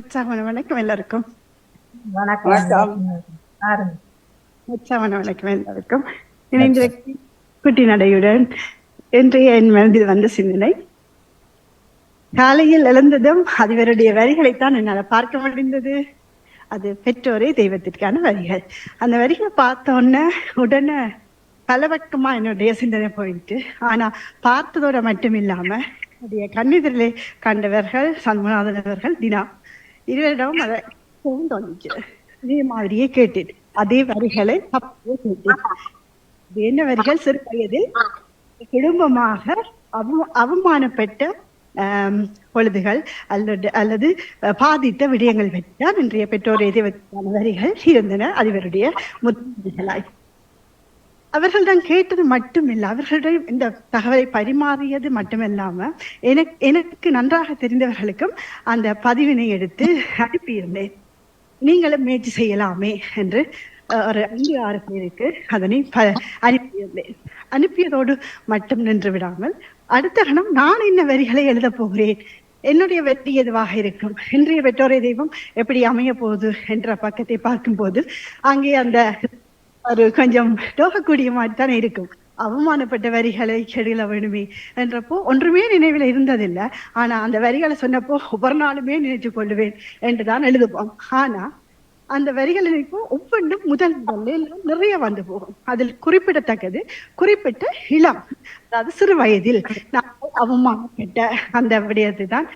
உற்சாகமான வணக்கம் எல்லாருக்கும். வணக்கம். வணக்கம். ஆரம்பி. உற்சாகமான வணக்கம் எல்லாருக்கும். இணைந்து குட்டி நடையுடன் இன்றைய என் மனதில் வந்த சிந்தனை. காலையில் எழுந்ததும் அதிபருடைய வரிகளைத்தான் என்னால் பார்க்க முடிந்தது. அது பெற்றோரே தெய்வத்திற்கான வரிகள். அந்த வரிகளை பார்த்த உடனே உடனே பலவட்டமா என்னுடைய சிந்தனை போயிட்டு ஆனா பார்த்ததோட மட்டும் இல்லாம என்னுடைய கண்ணெதிரிலே கண்டவர்கள் சண்முகநாதன் அவர்கள் தினா இருவரிடமும் அதை தோணுச்சு அதே மாதிரியே கேட்டேன் அதே வரிகளை அப்படியே கேட்டேன் இது என்ன வரிகள் சிறு வயதில் குடும்பமாக அவ- அவமானப்பட்ட பொழுதுகள் அல்லது அல்லது பாதித்த விடயங்கள் பற்றிதான் இன்றைய பெற்றோர் எதிர்ப்பான வரிகள் இருந்தன அதிபருடைய முத்தலாய் அவர்கள்தான் கேட்டது மட்டுமில்லை. அவர்களிடம் இந்த தகவலை பரிமாறியது மட்டுமில்லாம எனக்கு எனக்கு நன்றாக தெரிந்தவர்களுக்கும் அந்த பதிவினை எடுத்து அனுப்பியிருந்தேன். நீங்களும் முயற்சி செய்யலாமே என்று ஒரு ஐந்து ஆறு பேருக்கு அதனை ப- அனுப்பியிருந்தேன். அனுப்பியதோடு மட்டும் நின்று விடாமல் அடுத்த கணம் நான் என்ன வரிகளை எழுதப் போகிறேன்? என்னுடைய வெற்றி எதுவாக இருக்கும்? இன்றைய பெற்றோரை தெய்வம் எப்படி அமைய போகுது? என்ற பக்கத்தை பார்க்கும்போது அங்கே அந்த ஒரு கொஞ்சம் டோகக்கூடிய மாதிரி தானே இருக்கும். அவமானப்பட்ட வரிகளை எழுத வேணுமே என்றப்போ ஒன்றுமே நினைவில் இருந்ததில்லை. ஆனா அந்த வரிகளை சொன்னப்போ ஒவ்வொரு நாளுமே நினைச்சு கொள்ளுவேன் என்றுதான் எழுதுவோம். ஆனா அந்த வரிகள் இப்போ ஒவ்வொன்றும் முதல் முதல்ல நிறைய வந்து போகும். அதில் குறிப்பிடத்தக்கது குறிப்பிட்ட இளம் அதாவது சிறு வயதில் நான் அவமானப்பட்ட அந்த விடயத்தை தான்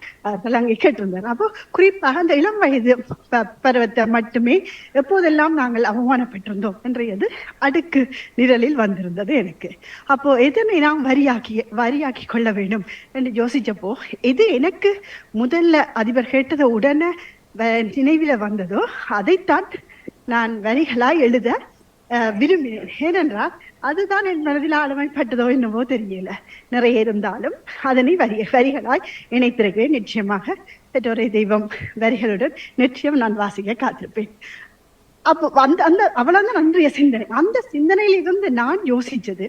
அங்கே கேட்டிருந்தார். அப்போ குறிப்பாக அந்த இளம் வயது ப- பருவத்தை மட்டுமே எப்போதெல்லாம் நாங்கள் அவமானப்பட்டிருந்தோம் என்றது அடுக்கு நிரலில் வந்திருந்தது எனக்கு. அப்போ எதனை நாம் வரியாக்கி வரியாக்கி கொள்ள வேண்டும் என்று யோசிச்சப்போ எது எனக்கு முதல்ல அதிபர் கேட்டதை உடனே நினைவில வந்ததோ அதைத்தான் நான் வரிகளாய் எழுத விரும்பினேன். ஏனென்றால் அதுதான் என் மனதில் ஆழமைப்பட்டதோ என்னவோ தெரியல. நிறைய இருந்தாலும் அதனை வரி வரிகளாய் இணைத்திருக்கிறேன். நிச்சயமாக பெற்றோரை தெய்வம் வரிகளுடன் நிச்சயம் நான் வாசிக்க காத்திருப்பேன். அப்போ அந்த அந்த அவ்வளவுதான் அன்றைய சிந்தனை. அந்த சிந்தனையில் இருந்து நான் யோசிச்சது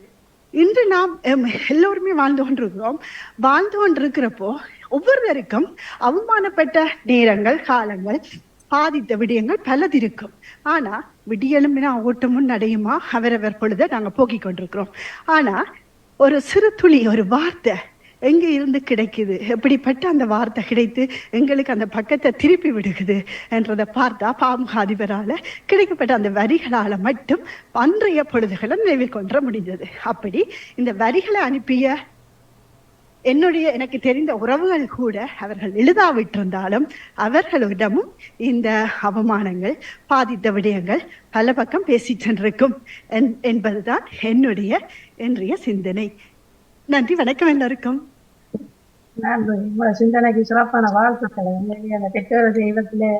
இன்று நாம் எல்லோருமே வாழ்ந்து கொண்டிருக்கிறோம். வாழ்ந்து கொண்டிருக்கிறப்போ ஒவ்வொருவருக்கும் அவமானப்பட்ட நேரங்கள் காலங்கள் பாதித்த விடயங்கள் பலது இருக்கும் ஆனா விடியலும்பினா ஓட்டமும் நடையுமா? அவரவர் பொழுத நாங்க போக்கிக் கொண்டிருக்கிறோம். ஆனா ஒரு சிறு துளி ஒரு வார்த்தை எங்க இருந்து கிடைக்குது? எப்படிப்பட்ட அந்த வார்த்தை கிடைத்து எங்களுக்கு அந்த பக்கத்தை திருப்பி விடுகுது என்றதை பார்த்தா பாமக அதிபரால கிடைக்கப்பட்ட அந்த வரிகளால மட்டும் அன்றைய பொழுதுகளை நினைவு கொன்ற முடிந்தது. அப்படி இந்த வரிகளை அனுப்பிய என்னுடைய எனக்கு தெரிந்த உறவுகள் கூட அவர்கள் எழுதாவிட்டிருந்தாலும் அவர்களிடமும் இந்த அவமானங்கள் பாதித்த விடயங்கள் பல பக்கம் பேசிச் சென்றிருக்கும் என்- என்பதுதான் என்னுடைய இன்றைய சிந்தனை. நன்றி வணக்கம் எல்லாருக்கும். சிந்தனைக்கு சிறப்பான வாழ்த்துக்களை. அந்த பெற்றோர் தெய்வத்திலே